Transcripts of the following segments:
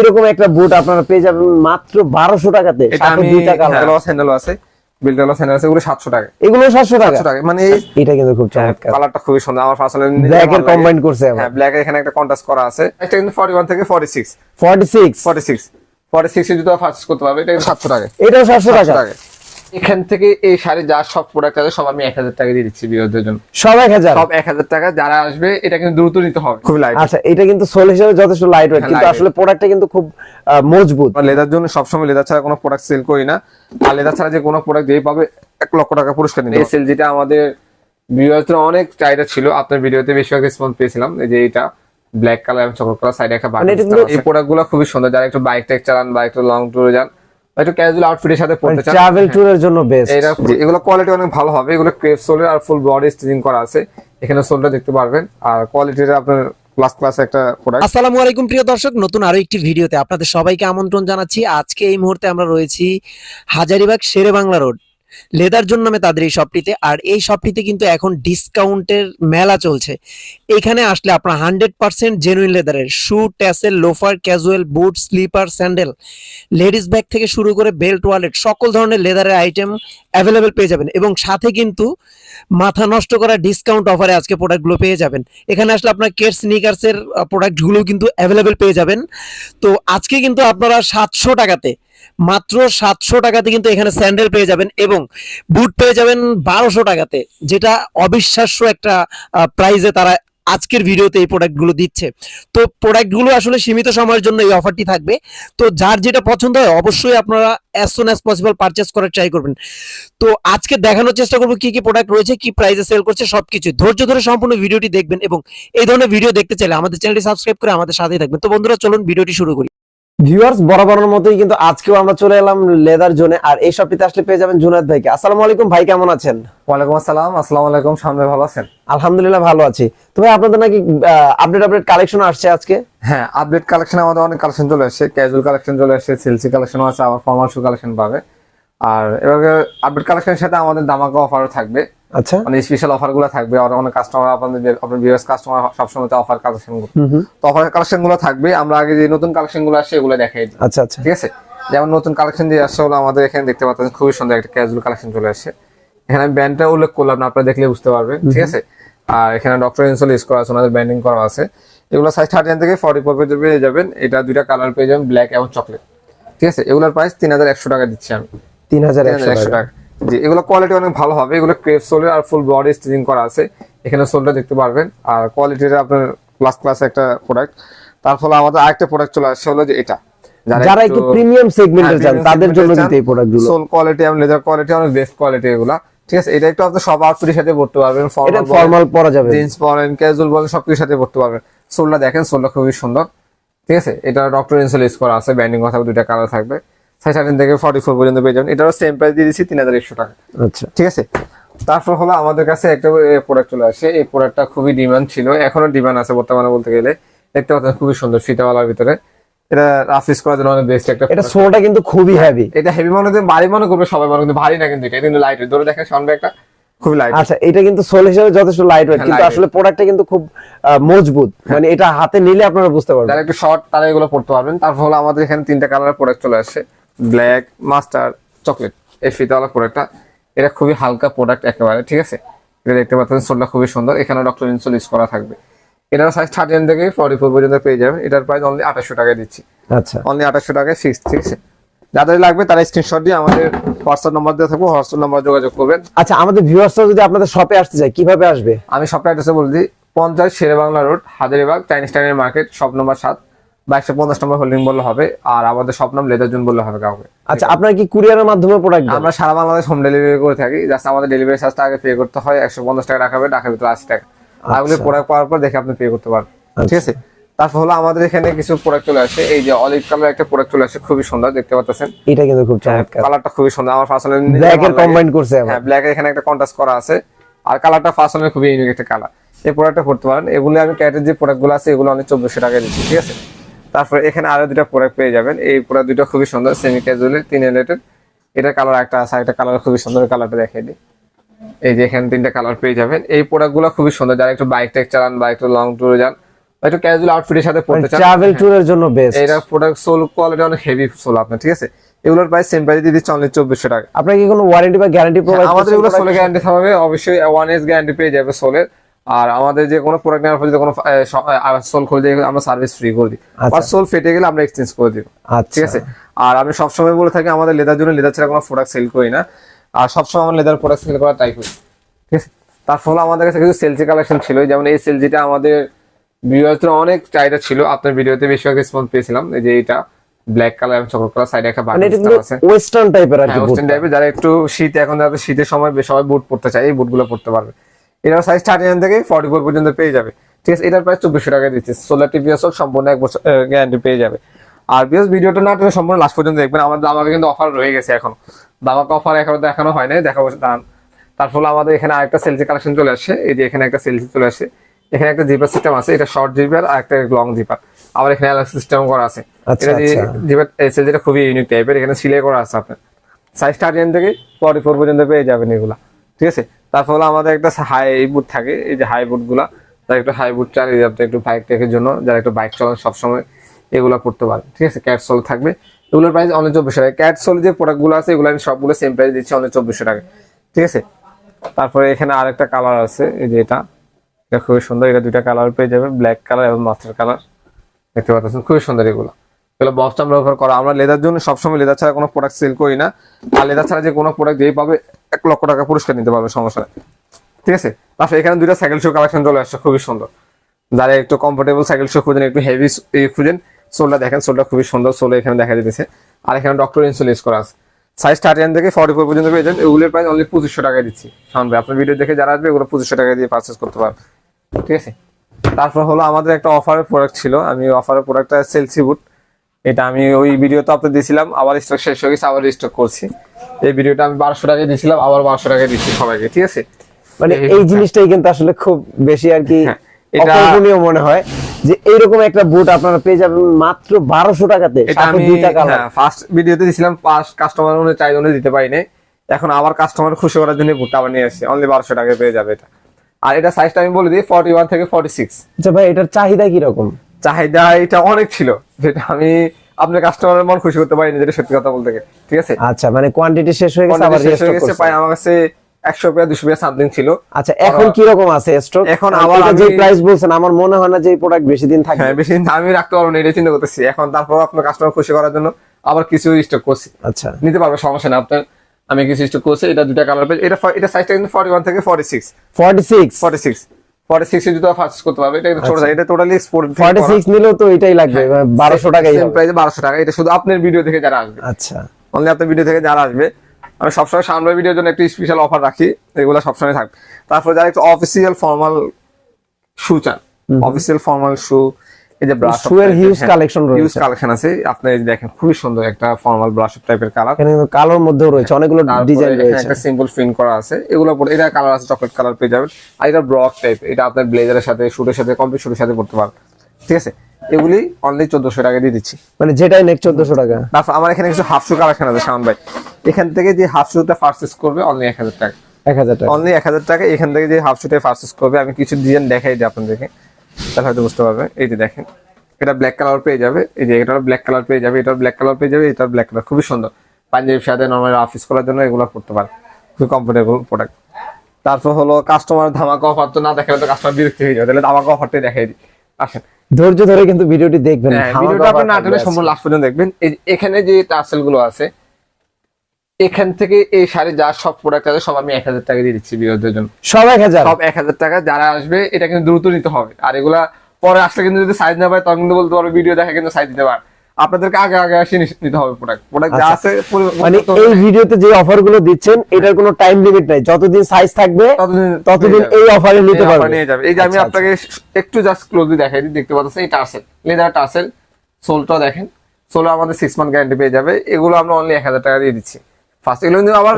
এইরকম একটা বুট আপনারা পেয়ে যাবেন মাত্র বারোশো টাকাতে। দুইটা কালার স্যান্ডেল আছে স্যান্ডেল আছে ওগুলো সাতশো টাকা। এগুলো টাকা? মানে এটা কিন্তু খুব চমৎকার। কালারটা সুন্দর আমার পার্সোনাল ব্ল্যাক এর কম্বাইন করছে হ্যাঁ ব্ল্যাক এখানে একটা কন্ট্রাস্ট করা আছে। এটা কিন্তু 41 থেকে 46 ফর্টি সিক্স 46 46 এর জুতো পারচেজ করতে পারবে এটা কিন্তু 700 টাকা। এটাও সাতশো 700 টাকা। টাকা। এখান থেকে এই শাড়ি যা সব প্রোডাক্ট আছে সব আমি 1000 টাকা দিয়ে দিচ্ছি বিরোধের জন্য। সব এক হাজার? সব 1000 টাকা যারা আসবে এটা কিন্তু দ্রুত নিতে হবে। খুবই লাইট আচ্ছা এটা কিন্তু সোল হিসেবে যথেষ্ট লাইট ওয়েট হ্যাঁ, কিন্তু আসলে প্রোডাক্টটা কিন্তু খুব আহ, মজবুত। লেদার জন্য সবসময় লেদার ছাড়া কোনো প্রোডাক্ট সেল করি না। আর লেদার ছাড়া যে কোনো প্রোডাক্ট যেই পাবে এক লক্ষ টাকা পুরস্কার নিতে এই সেল যেটা আমাদের ভিডিওতে অনেক চাহিদা ছিল। আপনার ভিডিওতে বেশিরভাগ রেসপন্স পেয়েছিলাম এই যে এটা ব্ল্যাক কালার এবং চকলেট কালার সাইডে একটা মানে বাটন এটা এই প্রোডাক্টগুলো খুবই সুন্দর। যারা একটু বাইক টাইক চালান বা একটু লং ট্যুরে যান একটু ক্যাজুয়াল আউটফিটের সাথে পড়তে চান। ট্রাভেল ট্যুরের জন্য বেস্ট এটা এগুলো কোয়ালিটি অনেক ভালো হবে। এগুলো ক্রেপ সোলের আর ফুল বডি স্টিচিং করা আছে। এখানে সোলটা দেখতে পারবেন। আর কোয়ালিটিটা আপনার ক্লাস ক্লাস একটা প্রোডাক্ট আসসালামু আলাইকুম প্রিয় দর্শক নতুন আরও একটি ভিডিওতে আপনাদের সবাইকে আমন্ত্রণ জানাচ্ছি। আজকে এই মুহূর্তে আমরা রয়েছি হাজারিবাগ শেরে বাংলা রোড লেদার জন্য নামে তাদের এই শপটিতে আর এই শপটিতে কিন্তু এখন ডিসকাউন্টের মেলা চলছে। এখানে আসলে আপনার হান্ড্রেড পার্সেন্ট জেনুইন লেদারের shoe tassel loafer casual boot slipper sandal ladies bag থেকে শুরু করে বেল্ট ওয়ালেট সকল ধরনের লেদারের আইটেম অ্যাভেলেবেল পেয়ে যাবেন। এবং সাথে কিন্তু মাথা নষ্ট করা ডিসকাউন্ট অফারে আজকে প্রোডাক্টগুলো পেয়ে যাবেন। এখানে আসলে আপনার কেট স্নিকার্সের প্রোডাক্টগুলো কিন্তু অ্যাভেলেবেল পেয়ে যাবেন। তো আজকে কিন্তু আপনারা সাতশো টাকাতে মাত্র সাতশো টাকাতে কিন্তু এখানে স্যান্ডেল পেয়ে যাবেন এবং বুট পেয়ে যাবেন বারোশো টাকাতে, যেটা অবিশ্বাস্য একটা প্রাইজে তারা আজকের ভিডিওতে এই প্রোডাক্টগুলো দিচ্ছে। তো প্রোডাক্টগুলো আসলে সীমিত সময়ের জন্য এই অফারটি থাকবে। তো যার যেটা পছন্দ হয় অবশ্যই আপনারা as soon as possible purchase করার ট্রাই করবেন। তো আজকে দেখানোর চেষ্টা করব কি কি প্রোডাক্ট রয়েছে, কি প্রাইসে সেল করছে, সবকিছু। ধৈর্য ধরে সম্পূর্ণ ভিডিওটি দেখবেন এবং এই ধরনের ভিডিও দেখতে চাইলে আমাদের চ্যানেলটি সাবস্ক্রাইব করে আমাদের সাথেই থাকবেন। তো বন্ধুরা, চলুন ভিডিওটি শুরু করি। ভিউয়ার্স বরাবরের মতোই কিন্তু আজকেও আমরা চলে এলাম লেদার জোনে আর এই শপটিতে আসলে পেয়ে যাবেন জুনাদ ভাইকে। আসসালামু আলাইকুম ভাই কেমন আছেন? ওয়ালাইকুম আসসালাম আসসালামু আলাইকুম সামনে ভালো আছেন? আলহামদুলিল্লাহ ভালো আছি। তো ভাই আপনাদের নাকি আপডেট আপডেট কালেকশন আসছে আজকে? হ্যাঁ আপডেট কালেকশন আমাদের অনেক কালেকশন চলে আসছে। ক্যাজুয়াল কালেকশন চলে আসছে সিলসি কালেকশন আছে আবার ফর্মাল শু কালেকশন পাবে। আর এভাবে আপডেট কালেকশনের সাথে আমাদের দামাকা অফারও থাকবে। আচ্ছা। মানে স্পেশাল অফারগুলো থাকবে। আর অনেক কাস্টমার আপনাদের আপনার বিএস কাস্টমার সবসময় অফার কালেকশন তো অফার কালেকশনগুলো থাকবে। আমরা আগে যে নতুন কালেকশনগুলো আসছে এগুলো দেখাই আচ্ছা আচ্ছা। ঠিক আছে? যেমন নতুন কালেকশন যে আসছে হলো আমাদের এখানে দেখতে পাচ্ছেন খুবই সুন্দর একটা ক্যাজুয়াল কালেকশন চলে আসছে। এখানে আমি ব্যান্ডটা উল্লেখ করলাম না আপনারা দেখলে বুঝতে পারবেন। ঠিক আছে? আর এখানে ডক্টর ইনসল ইউজ করা আছে ওনাদের ব্যান্ডিং করা আছে। এগুলো সাইজ থার্টি থেকে ফর্টি ফোর পেয়ে যাবেন। এটা দুইটা কালার পেয়ে যাবেন ব্ল্যাক এবং চকলেট ঠিক আছে? এগুলোর প্রাইস তিন হাজার একশো টাকা দিচ্ছি আমি। তিন হাজার একশো টাকা। জি এগুলো কোয়ালিটি অনেক ভালো হবে। এগুলো ক্রেপ সোলের আর ফুল বডি স্টিচিং করা আছে। এখানে সোলটা দেখতে পারবেন। আর কোয়ালিটিটা আপনার ক্লাস ক্লাস একটা প্রোডাক্ট তার ফলে আমাদের আরেকটা প্রোডাক্ট চলে আসছে হলো যে এটা। যারা একটু প্রিমিয়াম সেগমেন্টের চান তাদের জন্য কিন্তু এই প্রোডাক্টগুলো সোল কোয়ালিটি এবং লেদার কোয়ালিটি অনেক বেস্ট কোয়ালিটি এগুলা। ঠিক আছে এটা একটু আপনি সব আউটফিটের সাথে পড়তে পারবেন। এটা ফর্মাল পরা যাবে। জিন্স পরেন ক্যাজুয়াল বলেন সবকিছুর সাথে পড়তে পারবেন। সোলটা দেখেন সোলটা খুবই সুন্দর। ঠিক আছে এটা ডক্টর ইনসল ইউজ করা আছে ব্যান্ডিং কথা দুইটা কালার থাকবে। থার্টিন থেকে ফর্টি ফোর পর্যন্ত পেয়ে যাবেন। এটারও সেম প্রাইস দিয়ে দিচ্ছি তিন হাজার একশো টাকা। আচ্ছা। ঠিক আছে? তারপর হলো আমাদের কাছে একটা প্রোডাক্ট চলে আসে। এই প্রোডাক্টটা খুবই ডিমান্ড ছিল। এখনও ডিমান্ড আছে বর্তমানে বলতে গেলে। দেখতে পাচ্ছেন খুবই সুন্দর ফিতাওয়ালার ভিতরে। এটা রাফ ইউজ করার জন্য অনেক বেস্ট একটা এটা সোলটা কিন্তু খুবই হেভি এটা হেভি মনে হচ্ছে ভারী মনে করবে সবাই মনে কিন্তু ভারী না কিন্তু এটা। কিন্তু লাইট ধরে দেখেন সামনে একটা খুবই লাইট আচ্ছা এটা কিন্তু সোল হিসেবে যথেষ্ট লাইট ওয়েট হ্যাঁ, কিন্তু light আসলে প্রোডাক্টটা কিন্তু খুব মজবুত। মানে এটা হাতে নিলে আপনারা বুঝতে পারবেন। যারা একটু শর্ট তারা এগুলো পড়তে পারবেন। তারপর হলো আমাদের এখানে তিনটা কালারের প্রোডাক্ট চলে আসছে ব্ল্যাক মাস্টার চকলেট। এই ফিতাওয়ালা প্রোডাক্টটা এটা খুবই হালকা প্রোডাক্ট একেবারে ঠিক আছে? এটা দেখতে পাচ্ছেন সোলটা খুবই সুন্দর। এখানে ডক্টর ইনসুল ইউজ করা থাকবে। এটার সাইজ থার্টি থেকে ফর্টি ফোর পর্যন্ত পেয়ে যাবেন। এটার প্রাইস অনলি আঠাশশো টাকায় দিচ্ছি। আচ্ছা। অনলি আঠাশশো টাকায় ফিক্স ঠিক আছে? যাদের লাগবে তারা স্ক্রিনশট দিয়ে আমাদের হোয়াটসঅ্যাপ নাম্বার দিয়ে থাকব হোয়াটসঅ্যাপ নাম্বার যোগাযোগ করবেন। আচ্ছা আমাদের ভিউয়ার্সরা যদি আপনাদের শপে আসতে চায় কীভাবে আসবে? আমি সবটা অ্যাড্রেসে বলে দিই পঞ্চাশ শেরে বাংলা রোড হাজারিবাগ চাইনিজ টাইনের মার্কেট শপ নম্বর সাত। বা একশো পঞ্চাশ নম্বর হোল্ডিং বললে হবে আর আমাদের শপ নাম লেদার জুন বললে হবে কাউকে। আচ্ছা আপনারা কি কুরিয়ারের মাধ্যমে প্রোডাক্ট আমরা সারা বাংলাদেশ হোম ডেলিভারি করে থাকি জাস্ট আমাদের ডেলিভারি চার্জটা আগে পে করতে হয় একশো পঞ্চাশ টাকা রাখাবে টাকার ভিতরে আশি টাকা। আগুলি প্রোডাক্ট পাওয়ার পর দেখে আপনি পে করতে পারবেন ঠিক আছে? তারপর হলো আমাদের এখানে কিছু প্রোডাক্ট চলে আসে এই যে অলিভ কালার একটা প্রোডাক্ট চলে আসে খুবই সুন্দর দেখতে পাচ্ছেন? এটা কিন্তু খুব চমৎকার। কালারটা খুবই সুন্দর আমার পার্সোনালি ব্ল্যাক এর কম্বাইন করছে হ্যাঁ ব্ল্যাক এখানে একটা কন্ট্রাস্ট করা আছে আর কালারটা পার্সোনালি খুবই ইউনিক একটা কালার এই প্রোডাক্টটা করতে পারেন এগুলো আমি ক্যাটের যে প্রোডাক্টগুলো আছে এগুলো অনেক চব্বিশশো টাকায় দিচ্ছি ঠিক আছে? তারপরে এখানে আরও দুটো প্রোডাক্ট পেয়ে যাবেন। এই প্রোডাক্ট দুটো খুবই সুন্দর সেমি ক্যাজুয়ালের তিন এলেটের এটা কালার একটা আছে একটা কালার খুবই সুন্দর কালারটা দেখিয়ে দিই। এই যে এখানে তিনটা কালার পেয়ে যাবেন। এই প্রোডাক্টগুলো খুবই সুন্দর যারা একটু বাইক টাইক চালান বা একটু লং ট্যুরে যান বা একটু ক্যাজুয়াল আউটফিটের সাথে পড়তে চান ট্রাভেল ট্যুরের জন্য বেস্ট এটা প্রোডাক্ট সোল কোয়ালিটি অনেক হেভি সোল আপনার ঠিক আছে? এগুলোর প্রাইস সেম প্রাইস দিয়ে দিচ্ছে অনলি চব্বিশশো টাকা। আপনার কি কোনো ওয়ারেন্টি বা গ্যারান্টি প্রোভাইড হ্যাঁ, আমাদের এগুলো সোলে গ্যারান্টি থাকবে অবশ্যই ওয়ান এস গ্যারান্টি পেয়ে যাবে সোলের আর আমাদের যে কোনো প্রোডাক্ট নেওয়ার পর যদি কোনো সোল খুলে দিয়ে আমরা সার্ভিস ফ্রি করে দিই। আচ্ছা। আর সোল ফেটে গেলে আমরা এক্সচেঞ্জ করে দিব আচ্ছা। ঠিক আছে? আর আমি সবসময় বলে থাকি আমাদের লেদার জন্য লেদার ছাড়া কোনো প্রোডাক্ট সেল করি না। আর সবসময় আমরা লেদার প্রোডাক্ট সেল করা ট্রাই করি। ঠিক আছে? তার ফলে আমাদের কাছে কিছু সেলসি কালেকশন ছিল যেমন এই সেলজিটা আমাদের ভিডিওতে অনেক চাহিদা ছিল। আপনার ভিডিওতে বেশিরভাগ রেসপন্স পেয়েছিলাম। এই যে এটা ব্ল্যাক কালার এবং চকলেট কালার সাইডে একটা মানে বাটন আছে। ওয়েস্টার্ন টাইপের আর কি হ্যাঁ ওয়েস্টার্ন টাইপের যারা একটু শীত এখন যাদের শীতের সময় বেশ সবাই বুট পড়তে চায় এই বুটগুলো পড়তে পারবে। এটার সাইজ থার্টি নাইন থেকে ফর্টি ফোর পর্যন্ত পেয়ে যাবে। ঠিক আছে এটার প্রায় চব্বিশশো টাকা দিচ্ছে। সোলার টিভিএস সম্পূর্ণ এক বছর গ্যারান্টি পেয়ে যাবে। আর বিকজ ভিডিওটা না সম্পূর্ণ লাস্ট পর্যন্ত দেখবেন। আমাদের দামাকে কিন্তু অফার রয়ে গেছে এখন। দামাকে অফার এখনও দেখানো হয় নাই দেখাবো দাম তার ফলে আমাদের এখানে আরেকটা সেলসি কালেকশন চলে আসছে এই যে এখানে একটা সেলসি চলে আসছে এখানে একটা জিপার সিস্টেম আছে এটা শর্ট জিপার আর একটা লং জিপার আবার এখানে অ্যালার্ট সিস্টেম করা আছে। আচ্ছা, এটা যে। জিপার সেলসিটা খুবই ইউনিক টাইপের এখানে সিলাই করা আছে আপনার। সাইজ থার্টি থেকে ফর্টি ফোর পর্যন্ত পেয়ে যাবেন এগুলা। ঠিক আছে? তার ফলে আমাদের একটা হাই বুট থাকে, এই যে হাই বুটগুলা। একটু হাই বুট চান এই একটু বাইক টেকের জন্য, যারা একটু বাইক চালান সবসময়, এগুলা করতে পারেন ঠিক আছে? ক্যাট সোল থাকবে। এগুলোর প্রাইস অনেক চব্বিশশো টাকা। ক্যাট সোল যে প্রোডাক্টগুলো আছে, এগুলো আমি সবগুলো সেম প্রাইস দিচ্ছি অনেক চব্বিশশো টাকা। ঠিক আছে? তারপরে এখানে আরেকটা কালার আছে, এই যে এটা। এটা খুবই সুন্দর, এটা দুইটা কালার পেয়ে যাবে ব্ল্যাক কালার এবং মাস্টার কালার দেখতে পাচ্ছেন, খুবই সুন্দর এগুলো। এগুলো বক্স আমরা ব্যবহার করা, আমরা লেদার জন্য সবসময় লেদার ছাড়া কোনো প্রোডাক্ট সেল করি না। আর লেদার ছাড়া যে কোনো প্রোডাক্ট যেই পাবে এক লক্ষ টাকা পুরস্কার নিতে পারবে, সমস্যা নেই। ঠিক আছে? তারপরে এখানে দুইটা সাইকেল শো কালেকশন চলে আসছে, খুবই সুন্দর। যারা একটু কমফোর্টেবল সাইকেল শো খুঁজেন, একটু হেভি খুঁজেন, সোলটা দেখেন, সোলটা খুবই সুন্দর, সোল এখানে দেখা যেতেছে আর এখানে ডক্টর ইনসুল ইউজ করা আছে। সাইজ থার্টি থেকে ফর্টি ফোর পর্যন্ত পেয়ে যান এগুলোর প্রাইস অনলি পঁচিশশো টাকায় দিচ্ছি। ভাই, আপনার ভিডিও দেখে যারা আসবে, এগুলো পঁচিশশো টাকা দিয়ে পারচেস করতে পারবে। ঠিক আছে? তারপর হলো আমাদের একটা অফারের প্রোডাক্ট ছিল, আমি অফারের প্রোডাক্টটা সেলসি বুট এটা আমি ওই ভিডিওতে আপলোড দিয়েছিলাম আবার স্টক শেষ হয়ে গেছে আবার স্টক করছি। এই ভিডিওটা আমি বারোশো টাকায় দিয়েছিলাম আবার বারোশো টাকায় দিচ্ছি সবাইকে ঠিক আছে? মানে এই- জিনিসটাই কিন্তু আসলে খুব বেশি আর কি হ্যাঁ, এটা- অকল্পনীয় মনে হয় যে এইরকম একটা বুট আপনারা পেয়ে যাবেন মাত্র বারোশো টাকাতে ফার্স্ট ভিডিওতে দিছিলাম ফার্স্ট কাস্টমার অনুযায়ী চাই অনুযায়ী দিতে পারি নাই এখন আবার কাস্টমার খুশি করার জন্য বুটটা আবার নিয়ে আসছি অনলি বারোশো টাকায় পেয়ে যাবে এটা। আর এটা সাইজটা আমি বলে দিই ফর্টি ওয়ান থেকে ফর্টি সিক্স আচ্ছা ভাই এটার চাহিদা কীরকম? চাহিদা এটা অনেক ছিল যেটা আমি আপনার কাস্টমারের মন খুশি করতে পারিনি যেটা সত্যি কথা বলতে ঠিক আছে? আচ্ছা মানে কোয়ান্টিটি শেষ হয়ে গেছে আবার শেষ হয়ে গেছে। প্রায় আমার কাছে একশো পেয়ার দুশো পেয়ার সামথিং ছিল। আচ্ছা এখন কি রকম আছে স্টক এখন আবার যে আমি- প্রাইস বলছেন আমার মনে হয় না যে প্রোডাক্ট বেশি দিন থাকবে। হ্যাঁ বেশি দিন আমি রাখতে পারব না এটা চিন্তা করতেছি। এখন তারপর আপনার কাস্টমার খুশি করার জন্য আবার কিছু স্টক করছি। আচ্ছা। নিতে পারবে সমস্যা না আপনার আমি কিছু স্টক করছি এটা দুটা কালার পেয়ে এটা এটা সাইজটা কিন্তু ফর্টি ওয়ান থেকে forty six 46 forty six forty six জুতো পারচেস করতে পারবে এটা কিন্তু ছোট এটা টোটালি স্পোর্ট 46 নিলেও তো এটাই লাগবে হ্যাঁ। 1200 টাকাই হবে। প্রাইসে টাকা এটা শুধু আপনার ভিডিও থেকে যারা আসবে। আচ্ছা। অনলি আপনার ভিডিও থেকে যারা আসবে। আমি সবসময় সামনের ভিডিওর জন্য একটি স্পেশাল অফার রাখি এগুলো সবসময় থাকবে তারপর যারা একটু অফিসিয়াল ফর্মাল শু চান অফিসিয়াল ফর্মাল শু এই যে ব্রাশ রয়েছে। হিউজ কালেকশন আছে। আপনি দেখেন খুবই সুন্দর একটা ফর্মাল ব্রাশ টাইপের কালার এখানে কিন্তু কালোর মধ্যেও রয়েছে অনেকগুলো ডিজাইন রয়েছে। একটা সিম্পল প্রিন্ট করা আছে। এগুলো পরে এটা কালার আছে চকলেট কালার পেয়ে যাবেন। আর এটা ব্রক টাইপ এটা আপনার ব্লেজারের সাথে শুটের সাথে কমপ্লিট শুটের সাথে পড়তে ঠিক আছে? এগুলি অনলি চোদ্দশো টাকা দিয়ে দিচ্ছি। মানে যেটাই নেক 1400 টাকা। তারপর আমার এখানে কিছু কালেকশন আছে শাওন ভাই। এখান থেকে যে পারচেস করবে অনলি এক হাজার টাকা। 1000 টাকা। অনলি এক হাজার টাকা এখান থেকে যে পারচেস করবে আমি কিছু ডিজাইন দেখাই দিই আপনাদেরকে। তাহলে হয়তো বুঝতে পারবে। এই যে দেখেন এটা ব্ল্যাক কালার পেয়ে যাবে। এই যে এটার ব্ল্যাক কালার পেয়ে যাবে এটার ব্ল্যাক কালার পেয়ে যাবে এটার ব্ল্যাক কালার খুবই সুন্দর। পাঞ্জাবি সাথে নর্মাল অফিস করার জন্য এগুলো করতে পারে। খুবই কমফোর্টেবল প্রোডাক্ট তারপর হলো কাস্টমার ধামাকা অফার তো না দেখালে তো কাস্টমার বিরক্তি হয়ে যাবে। তাহলে ধামাকা অফারটাই দেখাই দিই। আসেন। ধৈর্য ধরে কিন্তু ভিডিওটি দেখবেন। হ্যাঁ, ভিডিওটা আপনি না টেনে সম্পূর্ণ লাস্ট পর্যন্ত দেখবেন। এখানে যে টার্সেলগুলো আছে এখান থেকে এই শাড়ি যা সব প্রোডাক্ট আছে সব আমি এক হাজার টাকা দিয়ে দিচ্ছি বিরোধের জন্য। সব 1000 সব এক হাজার টাকা যারা আসবে এটা কিন্তু দ্রুত নিতে হবে। আর এগুলা পরে আসলে কিন্তু যদি সাইজ না পায় তখন কিন্তু বলতে পারবে ভিডিও দেখে কিন্তু সাইজ দিতে পারে আপনাদেরকে আগে আগে আসে নিতে হবে প্রোডাক্ট প্রোডাক্ট যা আচ্ছা। আছে মানে এই ভিডিওতে যে অফারগুলো দিচ্ছেন এটার কোনো টাইম লিমিট নাই। যতদিন সাইজ থাকবে ততদিন ততদিন এই। অফারে নিতে পারবে। নিয়ে যাবে। এই যে আমি আচ্ছা, আপনাকে একটু জাস্ট ক্লোজলি দেখাই দিই। দেখতে পাচ্ছেন এই টার্সেল লেদার টার্সেল সোলটা দেখেন। সোল আমাদের সিক্স মান্থ গ্যারান্টি পেয়ে যাবে। এগুলো আমরা অনলি এক হাজার টাকা দিয়ে দিচ্ছি। ফার্স্ট এগুলো কিন্তু আবার।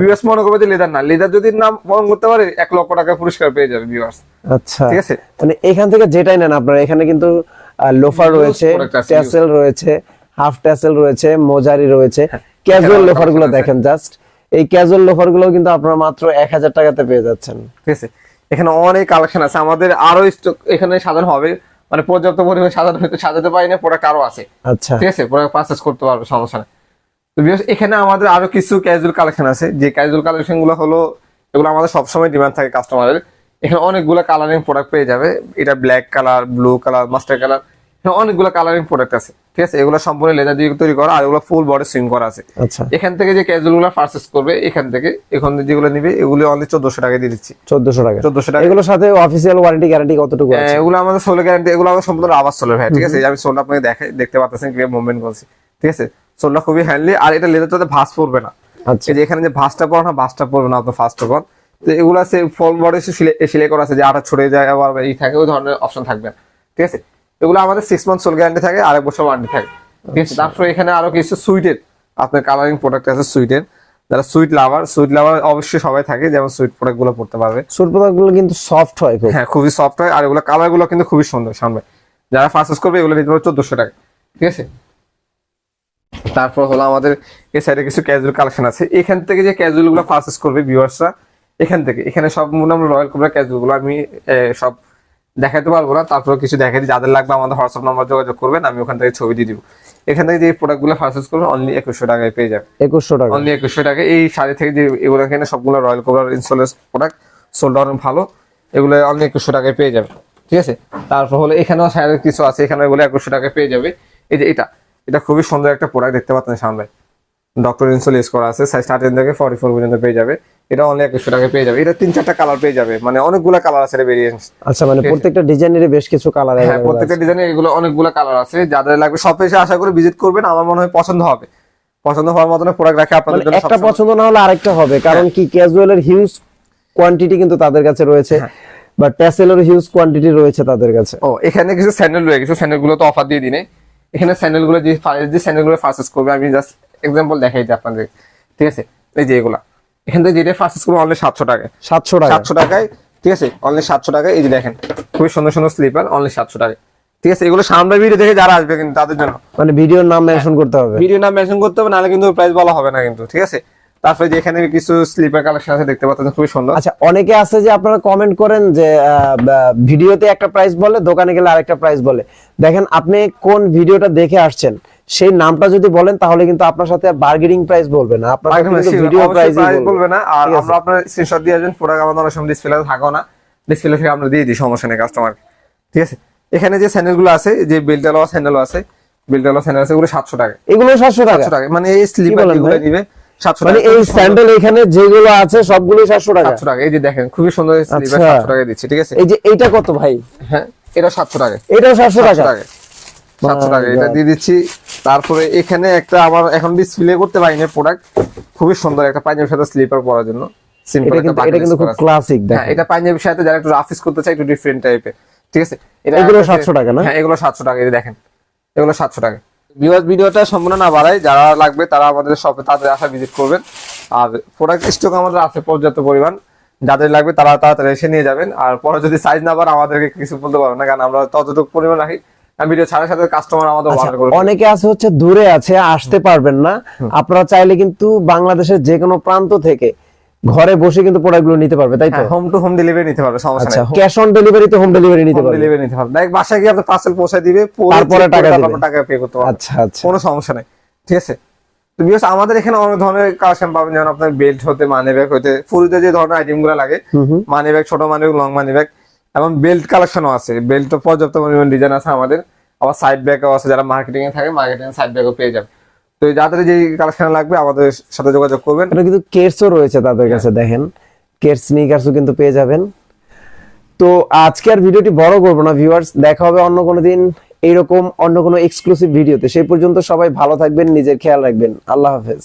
ভিউয়ার্স মনে করবে যে লেদার না। লেদার যদি নাম মনে করতে পারে এক লক্ষ টাকা পুরস্কার পেয়ে যাবে ভিউয়ার্স আচ্ছা। ঠিক আছে? মানে এখান থেকে যেটাই নেন আপনারা এখানে কিন্তু লোফার রয়েছে ট্যাসেল রয়েছে হাফ ট্যাসেল রয়েছে মোজারি রয়েছে। ক্যাজুয়াল লোফারগুলো দেখেন জাস্ট এই ক্যাজুয়াল লোফারগুলো কিন্তু আপনারা মাত্র এক হাজার টাকাতে পেয়ে যাচ্ছেন। ঠিক আছে? এখানে অনেক কালেকশন আছে। আমাদের আরও স্টক এখানে সাজানো হবে। মানে পর্যাপ্ত পরিমাণে সাজানো হয়তো সাজাতে পারি না প্রোডাক্ট আরও আছে। আচ্ছা। ঠিক আছে? প্রোডাক্ট পারচেস করতে পারবে সমস্যা নেই। তো এখানে আমাদের আরও কিছু ক্যাজুয়াল কালেকশন আছে। যে ক্যাজুয়াল কালেকশনগুলো হলো এগুলো আমাদের সবসময় ডিমান্ড থাকে কাস্টমারের এখানে অনেকগুলো কালারিং প্রোডাক্ট পেয়ে যাবে। এটা black colour blue colour master colour এখানে অনেকগুলো কালারিং প্রোডাক্ট আছে। ঠিক আছে? এগুলো সম্পূর্ণ লেদার দিয়ে তৈরি করা আর এগুলো ফুল বডি সুইং করা আছে। আচ্ছা। এখান থেকে যে ক্যাজুয়ালগুলো পারচেস করবে এখান থেকে এখান থেকে যেগুলো নিবে এগুলো অনলি চোদ্দশো টাকা দিয়ে দিচ্ছি। চোদ্দশো টাকা। চোদ্দশো টাকা। এগুলোর সাথে অফিসিয়াল ওয়ারেন্টি গ্যারান্টি কতটুকু হ্যাঁ, আছে? এগুলো আমাদের সোল গ্যারান্টি এগুলো আমাদের সম্পূর্ণ আবার সোলের ভাই। ঠিক আছে? আমি সোলটা আপনাকে দেখে দেখতে পাচ্ছেন কীভাবে মুভমেন্ট করছি। ঠিক আছে? সোলটা খুবই হ্যান্ডলি আর এটা লেদারটাতে ভাঁজ পড়বে না। আচ্ছা। যে এখানে যে ভাঁজটা পড়ে না ভাঁজটা পড়বে না আপনার ফার্স্ট অফ অল তো এগুলো আছে ফল বডি সেলাই করা আছে যে আটা ছড়ে যায় আবার এই থাকে ওই ধরনের অপশন থাকবে। ঠিক আছে? এগুলো আমাদের সিক্স মান্থ সোল গ্যারান্টি থাকে আর এক বছর ওয়ারেন্টি থাকে। ঠিক আছে? তারপরে এখানে আরও কিছু সুইটের আপনার কালারিং প্রোডাক্ট আছে সুইটের যারা সুইট লাভার সুইট লাভার অবশ্যই সবাই থাকে যেমন সুইট প্রোডাক্টগুলো পড়তে পারবে। সুইট প্রোডাক্টগুলো কিন্তু সফট হয় খুব। হ্যাঁ খুবই সফট হয় আর এগুলো কালারগুলো কিন্তু খুবই সুন্দর সামনে। যারা পারচেস করবে এগুলো নিতে পারবে চোদ্দশো টাকা। ঠিক আছে? তারপর হলো আমাদের এই সাইডে কিছু ক্যাজুয়াল কালেকশন আছে। এখান থেকে যে ক্যাজুয়ালগুলো পারচেস করবে ভিউয়ার্সরা এখান থেকে। এখানে সব মনে রয়্যাল কোবরা ক্যাজুয়ালগুলো আমি সব দেখাতে পারব না। তারপর কিছু দেখাই দিই। যাদের লাগবে আমাদের হোয়াটসঅ্যাপ নাম্বার যোগাযোগ করবেন আমি ওখান থেকে ছবি দিয়ে দিব। এখান থেকে যে প্রোডাক্টগুলো পারচেস করবেন অনলি একুশশো টাকায় পেয়ে যাবে একুশশো টাকা। অনলি একুশশো টাকা। এই শাড়ি থেকে যে এগুলো এখানে সবগুলো রয়্যাল কোবরার ইনসুলেন্স প্রোডাক্ট সোল্ড অনেক ভালো। এগুলো অনলি একুশশো টাকায় পেয়ে যাবে ঠিক আছে? তারপর হলো এখানেও শাড়ির কিছু আছে। এখানে এগুলো একুশশো টাকায় পেয়ে যাবে। এই যে এটা। এটা খুবই সুন্দর একটা প্রোডাক্ট দেখতে পাচ্ছেন সামনে। ডক্টর ইনসুল ইউজ করা আছে সাইজ স্টার্টিং থেকে ফর্টি ফোর পর্যন্ত পেয়ে যাবে। এটা অনলি একুশশো টাকায় পেয়ে যাবে। এটা তিন চারটা কালার পেয়ে যাবে। মানে অনেকগুলো কালার আছে এটা ভেরিয়েন্স আচ্ছা মানে প্রত্যেকটা ডিজাইনের বেশ কিছু কালার হ্যাঁ প্রত্যেকটা ডিজাইনে এগুলো অনেকগুলো কালার আছে। যাদের লাগবে সব এসে আশা করে ভিজিট করবেন। আমার মনে হয় পছন্দ হবে। পছন্দ হওয়ার মতন প্রোডাক্ট রাখে আপনাদের জন্য মানে একটা পছন্দ না হলে আরেকটা হবে। কারণ কি ক্যাজুয়ালের হিউজ কোয়ান্টিটি কিন্তু তাদের কাছে রয়েছে হ্যাঁ। বা ট্যাসেলের হিউজ কোয়ান্টিটি রয়েছে তাদের কাছে। ও এখানে কিছু স্যান্ডেল রয়ে গেছে। স্যান্ডেলগুলো তো অফার দিয়ে দিনে। এখানে স্যান্ডেলগুলো যে যে স্যান্ডেলগুলো পারচেস করবে আমি জাস্ট এক্সাম্পল দেখাই দিই আপনাদের। ঠিক আছে? এই যে এগুলা। এখান থেকে যেটা পারচেস করবে অনলি সাতশো টাকায়। সাতশো টাকা সাতশো টাকায় ঠিক আছে? অনলি সাতশো টাকায় এই যে দেখেন খুবই সুন্দর সুন্দর স্লিপার অনলি সাতশো টাকায়। ঠিক আছে? এগুলো সামনে ভিডিও দেখে যারা আসবে কিন্তু তাদের জন্য। মানে ভিডিওর নাম মেনশন করতে হবে। ভিডিও নাম মেনশন করতে হবে নাহলে কিন্তু প্রাইস বলা হবে না কিন্তু ঠিক আছে? তারপরে যে এখানে কিছু স্লিপার কালেকশন আছে দেখতে পাচ্ছেন খুবই সুন্দর। আচ্ছা অনেকে আছে যে আপনারা কমেন্ট করেন যে ভিডিওতে একটা প্রাইস বলে দোকানে গেলে আরেকটা প্রাইস বলে। দেখেন আপনি কোন ভিডিওটা দেখে আসছেন সেই নামটা যদি বলেন তাহলে কিন্তু আপনার সাথে বার্গেনিং প্রাইস বলবে না। আপনার কিন্তু ভিডিও প্রাইস বলবে। না। আর আমরা আপনার স্ক্রিনশট দিয়ে আসবেন প্রোডাক্ট আমাদের অনেক সময় ডিসপ্লে থাকো না। ডিসপ্লে থেকে আমরা দিয়ে দিই সমস্যা নেই কাস্টমার ঠিক আছে? এখানে যে স্যান্ডেলগুলো আছে যে বেল্ট আলো স্যান্ডেল আছে বেল্ট আলো স্যান্ডেল আছে ওগুলো সাতশো টাকা। এগুলো সাতশো টাকা। মানে এই স্লিপার বলেন নিবে। মানে এই স্যান্ডেল এখানে যেগুলো আছে সবগুলো টাকা। সাতশো টাকা এই যে দেখেন খুবই সুন্দর স্লিপার আচ্ছা। সাতশো টাকা দিচ্ছি ঠিক আছে? এই যে এইটা কত ভাই? হ্যাঁ এটা সাতশো টাকা। এটাও সাতশো সাতশো টাকা। এটা দিয়ে দিচ্ছি। তারপরে এখানে একটা আমার এখন ডিসপ্লে করতে পারিনি প্রোডাক্ট খুবই সুন্দর একটা পাঞ্জাবির সাথে স্লিপার পরার জন্য। সিম্পল এটা একটা এটা কিন্তু খুব ক্লাসিক হ্যাঁ দেখেন। এটা পাঞ্জাবির সাথে যারা একটু রাফিস করতে চায় একটু ডিফারেন্ট টাইপের ঠিক আছে? এটা এগুলো একটা- 700 টাকা না? হ্যাঁ এগুলো সাতশো টাকা এই দেখেন। এগুলো সাতশো টাকা। ভিউয়ার্স ভিডিওটা সম্পূর্ণ না বাড়াই যারা লাগবে তারা আমাদের শপে তাদের আসা ভিজিট করবেন। আর প্রোডাক্ট স্টক আমাদের আছে পর্যাপ্ত পরিমাণ। যাদের লাগবে তারা তাড়াতাড়ি এসে নিয়ে যাবেন। আর পরে যদি সাইজ না পারে আমাদেরকে কিছু বলতে পারবেন না কারণ আমরা ততটুকু পরিমাণ রাখি। ভিডিও ছাড়ার সাথে কাস্টমার আমাদের আচ্ছা, অর্ডার অনেকে আছে হচ্ছে দূরে আছে আসতে পারবেন না। আপনারা চাইলে কিন্তু বাংলাদেশের যে কোনো প্রান্ত থেকে ঘরে বসে কিন্তু প্রোডাক্টগুলো নিতে পারবে তাই তো? হোম টু হোম ডেলিভারি নিতে পারবে সমস্যা নেই। ক্যাশ অন ডেলিভারি তো হোম ডেলিভারি নিতে পারবে। ডেলিভারি নিতে পারবে। ডাইরেক্ট বাসায় গিয়ে আপনার পার্সেল পৌঁছে দিবে পরে তারপরে টাকা তারপর দিবে। টাকা পে করতে পারবে। আচ্ছা আচ্ছা। কোনো সমস্যা নেই। ঠিক আছে? তো বিকজ আমাদের এখানে অনেক ধরনের কালেকশন পাবেন যেমন আপনার বেল্ট হতে মানি ব্যাগ হতে ফুরিতে যে ধরনের আইটেমগুলো লাগে। মানি ব্যাগ ছোট money bag long money bag এবং বেল্ট কালেকশনও আছে। বেল্ট তো পর্যাপ্ত পরিমাণ ডিজাইন আছে আমাদের। আবার সাইড ব্যাগও আছে যারা মার্কেটিং এ থাকে মার্কেটিং সাইড ব্যাগও পেয়ে যাবে। তো যাদের যে কালেকশন লাগবে আমাদের সাথে যোগাযোগ করবেন। এটা কিন্তু কেটসও রয়েছে তাদের কাছে দেখেন। কেটস স্নিকার্সও কিন্তু পেয়ে যাবেন। তো আজকে আর ভিডিওটি বড় করব না ভিউয়ার্স দেখা হবে অন্য কোনো দিন এইরকম অন্য কোনো এক্সক্লুসিভ ভিডিওতে। সেই পর্যন্ত সবাই ভালো থাকবেন নিজের খেয়াল রাখবেন। আল্লাহ হাফেজ।